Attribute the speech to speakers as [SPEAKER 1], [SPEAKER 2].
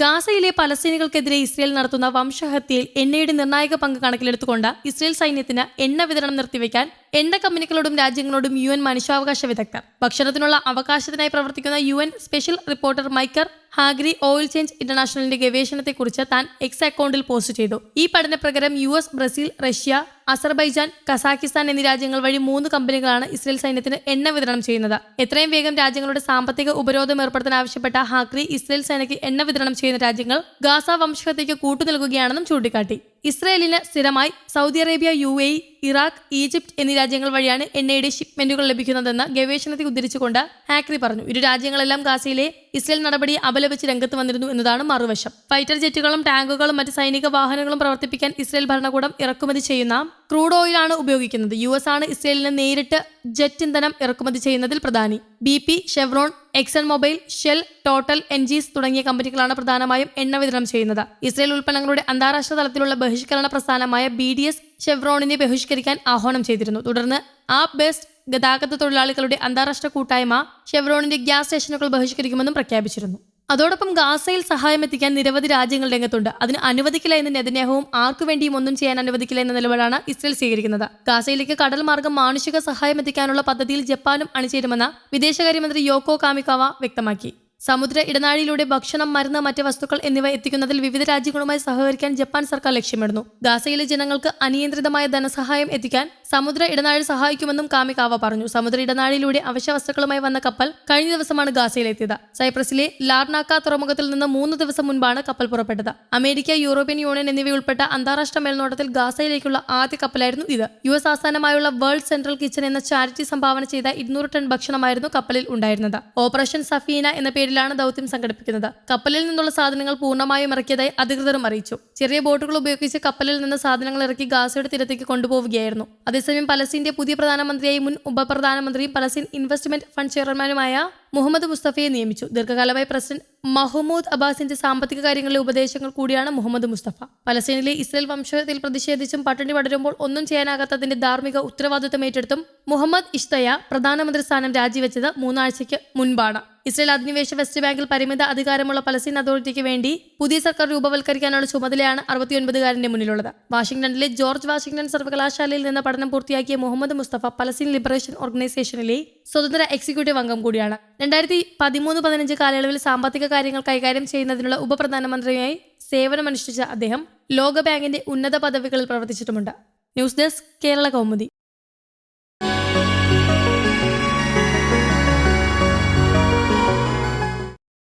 [SPEAKER 1] ഗാസയിലെ പലസ്തീനികൾക്കെതിരെ ഇസ്രയേൽ നടത്തുന്ന വംശഹത്യയിൽ എണ്ണയുടെ നിർണായക പങ്ക് കണക്കിലെടുത്തുകൊണ്ട് ഇസ്രയേൽ സൈന്യത്തിന് എണ്ണ വിതരണം നിർത്തിവെക്കാൻ എണ്ണ കമ്പനികളോടും രാജ്യങ്ങളോടും യു എൻ മനുഷ്യാവകാശ വിദഗ്ധർ. ഭക്ഷണത്തിനുള്ള അവകാശത്തിനായി പ്രവർത്തിക്കുന്ന യു എൻ സ്പെഷ്യൽ റിപ്പോർട്ടർ മൈക്കർ ഹാഗ്രി ഓയിൽ ചേഞ്ച് ഇന്റർനാഷണലിന്റെ ഗവേഷണത്തെക്കുറിച്ച് താൻ എക്സ് അക്കൗണ്ടിൽ പോസ്റ്റ് ചെയ്തു. ഈ പഠനപ്രകാരം U S Brazil Russia Azerbaijan Kazakhstan എന്നീ രാജ്യങ്ങൾ വഴി മൂന്ന് കമ്പനികളാണ് ഇസ്രയേൽ സൈന്യത്തിന് എണ്ണ വിതരണം ചെയ്യുന്നത്. എത്രയും വേഗം രാജ്യങ്ങളുടെ സാമ്പത്തിക ഉപരോധം ഏർപ്പെടുത്താൻ ആവശ്യപ്പെട്ട ഹാക്രി ഇസ്രയേൽ സേനയ്ക്ക് എണ്ണ വിതരണം ചെയ്യുന്ന രാജ്യങ്ങൾ ഗാസ വംശഹത്യയ്ക്ക് കൂട്ടു നൽകുകയാണെന്നും ചൂണ്ടിക്കാട്ടി. ഇസ്രയേലിന് സ്ഥിരമായി Saudi Arabia U A Iraq Egypt എന്നീ രാജ്യങ്ങൾ വഴിയാണ് എണ്ണയുടെ ഷിപ്മെന്റുകൾ ലഭിക്കുന്നതെന്ന് ഗവേഷണത്തെ ഉദ്ധരിച്ചുകൊണ്ട് ഹാക്രി പറഞ്ഞു. ഇരു രാജ്യങ്ങളെല്ലാം ഗാസയിലെ ഇസ്രയേൽ നടപടി അപലപിച്ച് രംഗത്ത് വന്നിരുന്നു എന്നതാണ് മറുവശം. ഫൈറ്റർ ജെറ്റുകളും ടാങ്കുകളും മറ്റ് സൈനിക വാഹനങ്ങളും പ്രവർത്തിപ്പിക്കാൻ ഇസ്രയേൽ ഭരണകൂടം ഇറക്കുമതി ചെയ്യുന്ന ക്രൂഡ് ഓയിലാണ് ഉപയോഗിക്കുന്നത്. യു എസ് ആണ് ഇസ്രയേലിന് നേരിട്ട് ജെറ്റ് ഇന്ധനം ഇറക്കുമതി ചെയ്യുന്നതിൽ പ്രധാനി. B P Chevron Exxon Mobil Shell Total Energies തുടങ്ങിയ കമ്പനികളാണ് പ്രധാനമായും എണ്ണ വിതരണം ചെയ്യുന്നത്. ഇസ്രയേൽ ഉൽപ്പന്നങ്ങളുടെ അന്താരാഷ്ട്ര തലത്തിലുള്ള ബഹിഷ്കരണ പ്രസ്ഥാനമായ ബി ഡി എസ് ഷെവ്രോണിനെ ബഹിഷ്കരിക്കാൻ ആഹ്വാനം ചെയ്തിരുന്നു. തുടർന്ന് ആ ബെസ്റ്റ് ഗതാഗത തൊഴിലാളികളുടെ അന്താരാഷ്ട്ര കൂട്ടായ്മ ഷെവ്രോണിന്റെ ഗ്യാസ് സ്റ്റേഷനുകൾ ബഹിഷ്കരിക്കുമെന്നും പ്രഖ്യാപിച്ചിരുന്നു. അതോടൊപ്പം ഗാസയിൽ സഹായം എത്തിക്കാൻ നിരവധി രാജ്യങ്ങൾ രംഗത്തുണ്ട്. അതിന് അനുവദിക്കില്ല എന്ന് നെതന്യാഹുവും ആർക്കു വേണ്ടിയും ഒന്നും ചെയ്യാൻ അനുവദിക്കില്ല എന്ന നിലപാടാണ് ഇസ്രയേൽ സ്വീകരിക്കുന്നത്. ഗാസയിലേക്ക് കടൽ മാർഗം മാനുഷിക സഹായം എത്തിക്കാനുള്ള പദ്ധതിയിൽ ജപ്പാനും അണിചേരുമെന്ന് വിദേശകാര്യമന്ത്രി യോക്കോ കാമിക്കാവ വ്യക്തമാക്കി. സമുദ്ര ഇടനാഴിയിലൂടെ ഭക്ഷണം മരുന്ന് മറ്റ് വസ്തുക്കൾ എന്നിവ എത്തിക്കുന്നതിൽ വിവിധ രാജ്യങ്ങളുമായി സഹകരിക്കാൻ ജപ്പാൻ സർക്കാർ ലക്ഷ്യമിടുന്നു. ഗാസയിലെ ജനങ്ങൾക്ക് അനിയന്ത്രിതമായ ധനസഹായം എത്തിക്കാൻ സമുദ്ര ഇടനാഴി സഹായിക്കുമെന്നും കാമികാവ പറഞ്ഞു. സമുദ്ര ഇടനാഴിയിലൂടെ അവശ്യ വസ്തുക്കളുമായി വന്ന കപ്പൽ കഴിഞ്ഞ ദിവസമാണ് ഗാസയിലെത്തിയത്. സൈപ്രസിലെ ലാർനാക്ക തുറമുഖത്തിൽ നിന്ന് മൂന്ന് ദിവസം മുൻപാണ് കപ്പൽ പുറപ്പെട്ടത്. അമേരിക്ക യൂറോപ്യൻ യൂണിയൻ എന്നിവയുൾപ്പെട്ട അന്താരാഷ്ട്ര മേൽനോട്ടത്തിൽ ഗാസയിലേക്കുള്ള ആദ്യ കപ്പലായിരുന്നു ഇത്. യു എസ് ആസ്ഥാനമായുള്ള വേൾഡ് സെൻട്രൽ കിച്ചൺ എന്ന ചാരിറ്റി സംഭാവന ചെയ്ത ഇരുന്നൂറ് ടൺ ഭക്ഷണമായിരുന്നു കപ്പലിൽ ഉണ്ടായിരുന്നത്. ഓപ്പറേഷൻ സഫീന എന്ന പേരിലാണ് ദൗത്യം സംഘടിപ്പിക്കുന്നത്. കപ്പലിൽ നിന്നുള്ള സാധനങ്ങൾ പൂർണമായും ഇറക്കിയതായി അധികൃതരും അറിയിച്ചു. ചെറിയ ബോട്ടുകൾ ഉപയോഗിച്ച് കപ്പലിൽ നിന്ന് സാധനങ്ങൾ ഇറക്കി ഗാസയുടെ തീരത്തേക്ക് കൊണ്ടുപോവുകയായിരുന്നു. അതേസമയം പലസ്തീന്റെ പുതിയ പ്രധാനമന്ത്രിയായി മുൻ ഉപപ്രധാനമന്ത്രിയും പലസ്തീൻ ഇൻവെസ്റ്റ്മെന്റ് ഫണ്ട് ചെയർമാനുമായ മുഹമ്മദ് മുസ്തഫയെ നിയമിച്ചു. ദീർഘകാലമായി പ്രസിഡന്റ് മഹ്മൂദ് അബ്ബാസിന്റെ സാമ്പത്തിക കാര്യങ്ങളിലെ ഉപദേശങ്ങൾ കൂടിയാണ് മുഹമ്മദ് മുസ്തഫ. പലസ്തീനിലെ ഇസ്രയേൽ വംശത്തിൽ പ്രതിഷേധിച്ചും പട്ടിണി പടരുമ്പോൾ ഒന്നും ചെയ്യാനാകാത്തതിന്റെ ധാർമ്മിക ഉത്തരവാദിത്തം ഏറ്റെടുത്തും മുഹമ്മദ് ഇഷ്തയ പ്രധാനമന്ത്രി സ്ഥാനം രാജിവെച്ചത് മൂന്നാഴ്ചയ്ക്ക് മുൻപാണ്. ഇസ്രയേൽ അധിനിവേശ വെസ്റ്റ് ബാങ്കിൽ പരിമിത അധികാരമുള്ള പലസ്തീൻ അതോറിറ്റിക്ക് വേണ്ടി പുതിയ സർക്കാർ രൂപവൽക്കരിക്കാനുള്ള ചുമതലയാണ് അറുപത്തിയൊൻപതുകാരന്റെ മുന്നിലുള്ളത്. വാഷിംഗ്ടണിലെ ജോർജ് വാഷിംഗ്ടൺ സർവകലാശാലയിൽ നിന്ന് പഠനം പൂർത്തിയാക്കിയ മുഹമ്മദ് മുസ്തഫ പലസ്തീൻ ലിബറേഷൻ ഓർഗനൈസേഷനിലെ സ്വതന്ത്ര എക്സിക്യൂട്ടീവ് അംഗം കൂടിയാണ്. രണ്ടായിരത്തി പതിമൂന്ന് പതിനഞ്ച് കാലയളവിൽ സാമ്പത്തിക കാര്യങ്ങൾ കൈകാര്യം ചെയ്യുന്നതിനുള്ള ഉപപ്രധാനമന്ത്രിയായി സേവനമനുഷ്ഠിച്ച അദ്ദേഹം ലോകബാങ്കിന്റെ ഉന്നത പദവികളിൽ പ്രവർത്തിച്ചിട്ടുമുണ്ട്. News desk Kerala Kaumudi.